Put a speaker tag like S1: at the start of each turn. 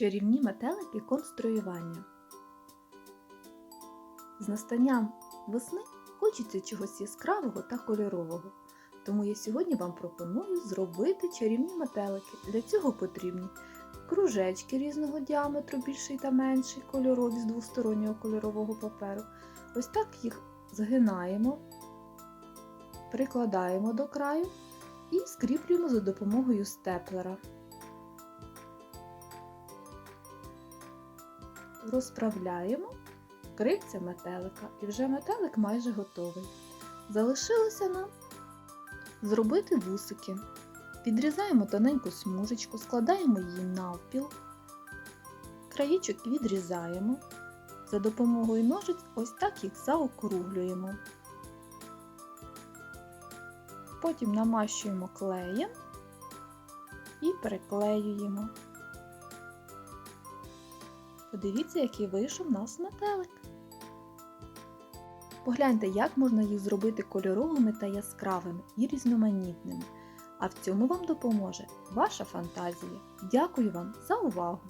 S1: Чарівні метелики конструювання. З настанням весни хочеться чогось яскравого та кольорового. Тому я сьогодні вам пропоную зробити чарівні метелики. Для цього потрібні кружечки різного діаметру, більший та менший, кольорові з двостороннього кольорового паперу. Ось так їх згинаємо, прикладаємо до краю і скріплюємо за допомогою степлера. Розправляємо крильця метелика і вже метелик майже готовий. Залишилося нам зробити вусики. Підрізаємо тоненьку смужечку, складаємо її навпіл, краєчок відрізаємо. За допомогою ножиць ось так їх заокруглюємо. Потім намащуємо клеєм і приклеюємо. Подивіться, який вийшов у нас метелик. Погляньте, як можна їх зробити кольоровими та яскравими і різноманітними. А в цьому вам допоможе ваша фантазія. Дякую вам за увагу!